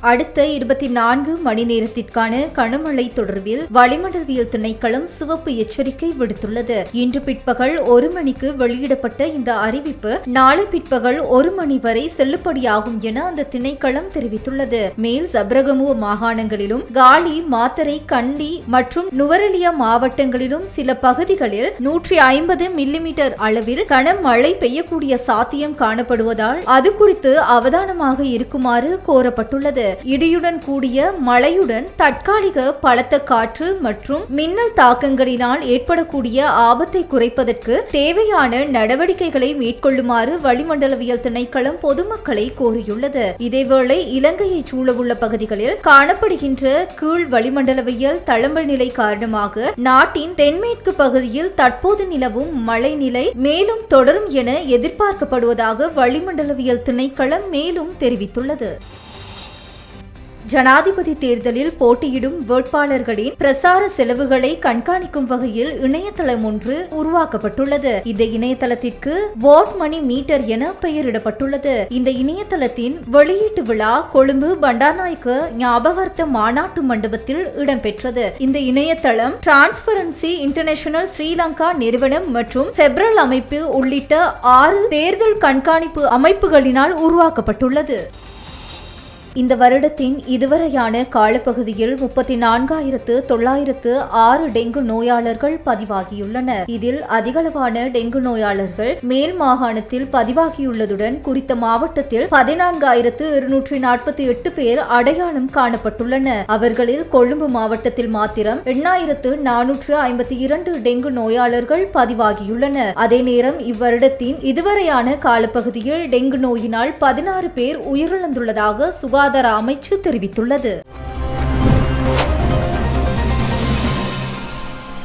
அடுத்த இருபத்தி நான்கு மணி நேரத்திற்கான கனமழை தொடர்பில் வளிமண்டலவியல் திணைக்களம் சிவப்பு எச்சரிக்கை விடுத்துள்ளது. இன்று பிற்பகல் ஒரு மணிக்கு வெளியிடப்பட்ட இந்த அறிவிப்பு நாளை பிற்பகல் ஒரு மணி வரை செல்லுபடியாகும் என அந்த திணைக்களம் தெரிவித்துள்ளது. மேல் சப்ரகமுவ மாகாணங்களிலும் காலி மாத்தரை கண்டி மற்றும் நுவரெலியா மாவட்டங்களிலும் சில பகுதிகளில் நூற்றி ஐம்பது மில்லிமீட்டர் அளவில் கனமழை பெய்யக்கூடிய சாத்தியம் காணப்படுவதால் அது குறித்து அவதானமாக இருக்குமாறு கோரப்பட்டுள்ளது. இடியுடன் கூடிய மழையுடன் தற்காலிக பலத்த காற்று மற்றும் மின்னல் தாக்கங்களினால் ஏற்படக்கூடிய ஆபத்தை குறைப்பதற்கு தேவையான நடவடிக்கைகளை மேற்கொள்ளுமாறு வளிமண்டலவியல் திணைக்களம் பொதுமக்களை கோரியுள்ளது. இதேவேளை இலங்கையை சூழவுள்ள பகுதிகளில் காணப்படுகின்ற கீழ் வளிமண்டலவியல் தளம்பல் நிலை காரணமாக நாட்டின் தென்மேற்கு பகுதியில் தற்போது நிலவும் மழை நிலை மேலும் தொடரும் என எதிர்பார்க்கப்படுவதாக வளிமண்டலவியல் திணைக்களம் மேலும் தெரிவித்துள்ளது. ஜனாதிபதி தேர்தலில் போட்டியிடும் வேட்பாளர்களின் பிரசார செலவுகளை கண்காணிக்கும் வகையில் இணையதளம் ஒன்று உருவாக்கப்பட்டுள்ளது. இந்த இணையதளத்திற்கு வோட் மணி மீட்டர் என பெயரிடப்பட்டுள்ளது. இந்த இணையதளத்தின் வெளியீட்டு விழா கொழும்பு பண்டாநாயக்க ஞாபகார்த்த மாநாட்டு மண்டபத்தில் இடம்பெற்றது. இந்த இணையதளம் டிரான்ஸ்பரன்சி இன்டர்நேஷனல் ஸ்ரீலங்கா நிறுவனம் மற்றும் பெப்ரல் அமைப்பு உள்ளிட்ட ஆறு தேர்தல் கண்காணிப்பு அமைப்புகளினால் உருவாக்கப்பட்டுள்ளது. இந்த வருடத்தின் இதுவரையான காலப்பகுதியில் முப்பத்தி நான்காயிரத்து தொள்ளாயிரத்து ஆறு டெங்கு நோயாளர்கள் பதிவாகியுள்ளனர். இதில் அதிகளவான டெங்கு நோயாளர்கள் மேல் மாகாணத்தில் பதிவாகியுள்ளதுடன் குறித்த மாவட்டத்தில் பதினான்காயிரத்து இருநூற்றி நாற்பத்தி எட்டு பேர் அடையாளம் காணப்பட்டுள்ளனர். அவர்களில் கொழும்பு மாவட்டத்தில் மாத்திரம் எண்ணாயிரத்து நானூற்று ஐம்பத்தி இரண்டு டெங்கு நோயாளர்கள் பதிவாகியுள்ளனர். அதே நேரம் இவ்வருடத்தின் இதுவரையான காலப்பகுதியில் டெங்கு நோயினால் பதினாறு பேர் உயிரிழந்துள்ளதாக சுகாதார அமைச்சு தெரிவித்துள்ளது.